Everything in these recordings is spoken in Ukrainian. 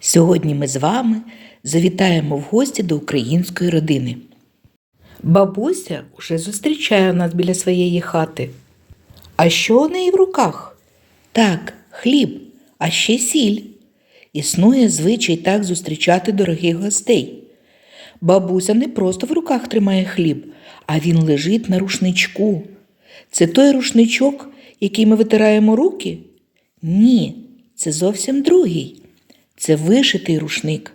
Сьогодні ми з вами завітаємо в гості до української родини. Бабуся уже зустрічає нас біля своєї хати. А що у неї в руках? Так, хліб, а ще сіль. Існує звичай так зустрічати дорогих гостей. Бабуся не просто в руках тримає хліб, а він лежить на рушничку. Це той рушничок, який ми витираємо руки? Ні, це зовсім другий. Це вишитий рушник.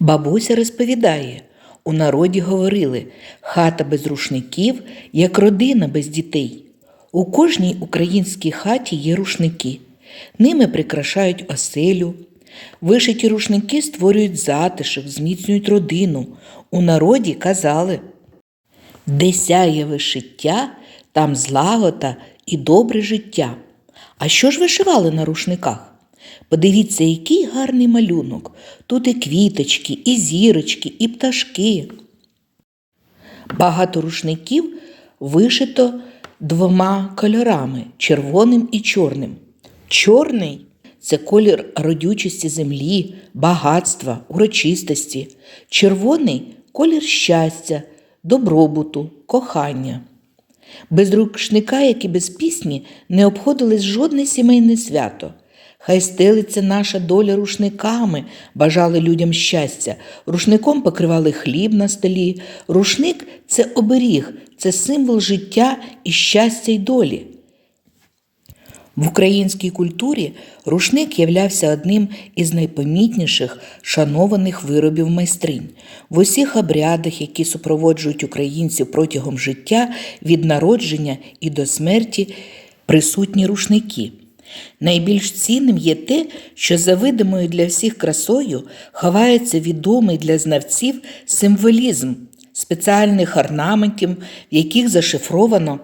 Бабуся розповідає, у народі говорили хата без рушників, як родина без дітей. У кожній українській хаті є рушники. Ними прикрашають оселю. Вишиті рушники створюють затишок, зміцнюють родину. У народі казали де сяє вишиття, там злагода і добре життя. А що ж вишивали на рушниках? Подивіться, який гарний малюнок. Тут і квіточки, і зірочки, і пташки. Багато рушників вишито двома кольорами червоним і чорним. Чорний це колір родючості землі, багатства, урочистості. Червоний колір щастя, добробуту, кохання. Без рушника, як і без пісні, не обходилось жодне сімейне свято. Хай стелиться наша доля рушниками, бажали людям щастя. Рушником покривали хліб на столі. Рушник це оберіг, це символ життя і щастя й долі. В українській культурі рушник являвся одним із найпомітніших шанованих виробів майстринь. В усіх обрядах, які супроводжують українців протягом життя від народження і до смерті, присутні рушники. Найбільш цінним є те, що за видимою для всіх красою ховається відомий для знавців символізм спеціальних орнаментів, в яких зашифровано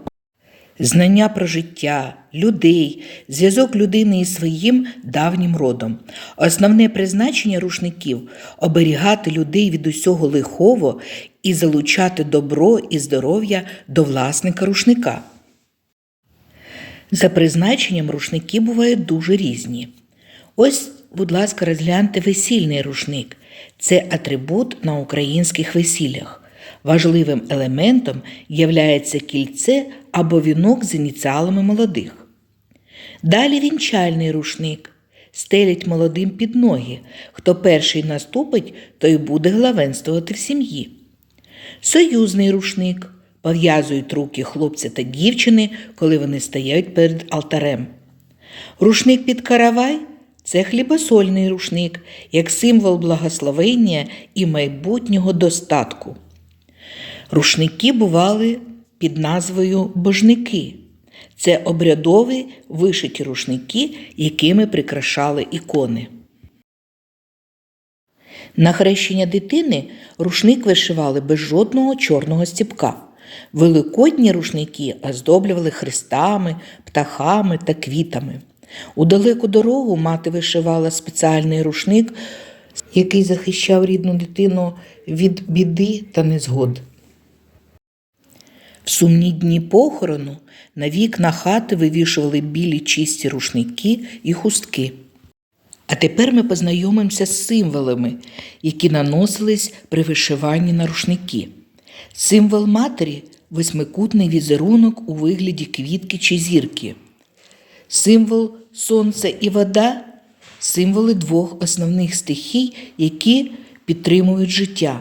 знання про життя, людей, зв'язок людини із своїм давнім родом. Основне призначення рушників оберігати людей від усього лихого і залучати добро і здоров'я до власника рушника. За призначенням рушники бувають дуже різні. Ось, будь ласка, розгляньте весільний рушник. Це атрибут на українських весіллях. Важливим елементом являється кільце або вінок з ініціалами молодих. Далі вінчальний рушник стелять молодим під ноги. Хто перший наступить, той буде главенствувати в сім'ї. Союзний рушник пов'язують руки хлопця та дівчини, коли вони стоять перед алтарем. Рушник під каравай це хлібосольний рушник, як символ благословення і майбутнього достатку. Рушники бували під назвою божники. Це обрядові вишиті рушники, якими прикрашали ікони. На хрещення дитини рушник вишивали без жодного чорного стіпка. Великодні рушники оздоблювали хрестами, птахами та квітами. У далеку дорогу мати вишивала спеціальний рушник, який захищав рідну дитину від біди та незгод. В сумні дні похорону на вікна хати вивішували білі чисті рушники і хустки. А тепер ми познайомимося з символами, які наносились при вишиванні на рушники. Символ матері восьмикутний візерунок у вигляді квітки чи зірки. Символ сонця і вода символи двох основних стихій, які підтримують життя.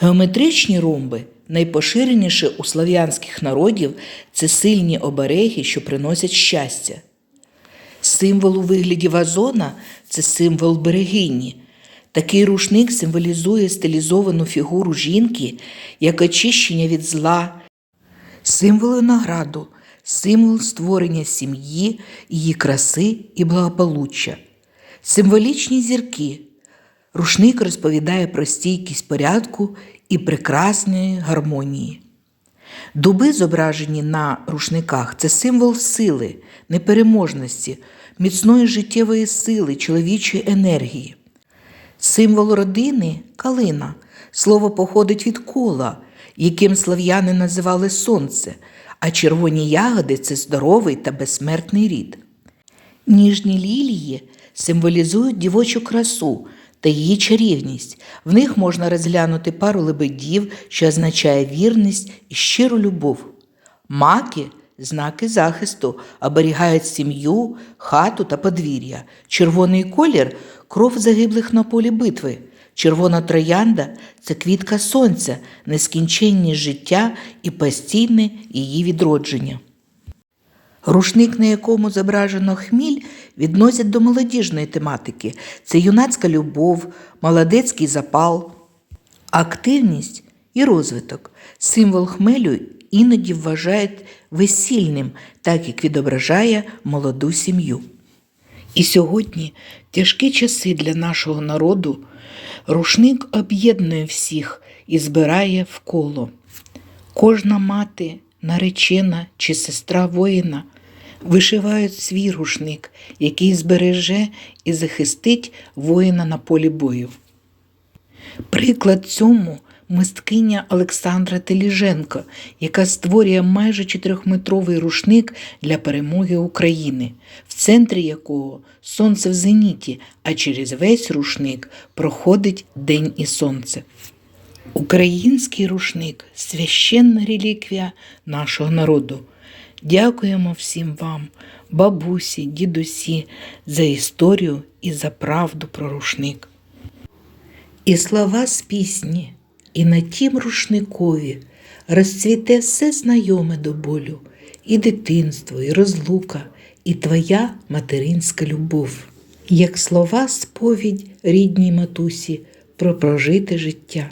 Геометричні ромби найпоширеніше у слав'янських народів це сильні обереги, що приносять щастя. Символ у вигляді вазона це символ берегині. Такий рушник символізує стилізовану фігуру жінки як очищення від зла, символ винограду, символ створення сім'ї, її краси і благополуччя. Символічні зірки. Рушник розповідає про стійкість порядку і прекрасної гармонії. Дуби, зображені на рушниках, це символ сили, непереможності, міцної життєвої сили, чоловічої енергії. Символ родини калина. Слово походить від кола, яким слав'яни називали сонце, а червоні ягоди це здоровий та безсмертний рід. Ніжні лілії символізують дівочу красу та її чарівність. В них можна розглянути пару лебедів, що означає вірність і щиру любов. Маки знаки захисту, оберігають сім'ю, хату та подвір'я. Червоний колір кров загиблих на полі битви. Червона троянда це квітка сонця, нескінченність життя і постійне її відродження. Рушник, на якому зображено хміль, відносять до молодіжної тематики. Це юнацька любов, молодецький запал, активність і розвиток. Символ хмелю іноді вважають весільним, так як відображає молоду сім'ю. І сьогодні тяжкі часи для нашого народу рушник об'єднує всіх і збирає в коло. Кожна мати, наречена чи сестра воїна вишивають свій рушник, який збереже і захистить воїна на полі бою. Приклад цьому мисткиня Олександра Теліженко, яка створює майже чотирьохметровий рушник для перемоги України, в центрі якого сонце в зеніті, а через весь рушник проходить день і сонце. Український рушник священна реліквія нашого народу. Дякуємо всім вам, бабусі, дідусі, за історію і за правду про рушник. І слова з пісні, і на тім рушникові розцвіте все знайоме до болю, і дитинство, і розлука, і твоя материнська любов, як слова сповідь рідній матусі про прожите життя.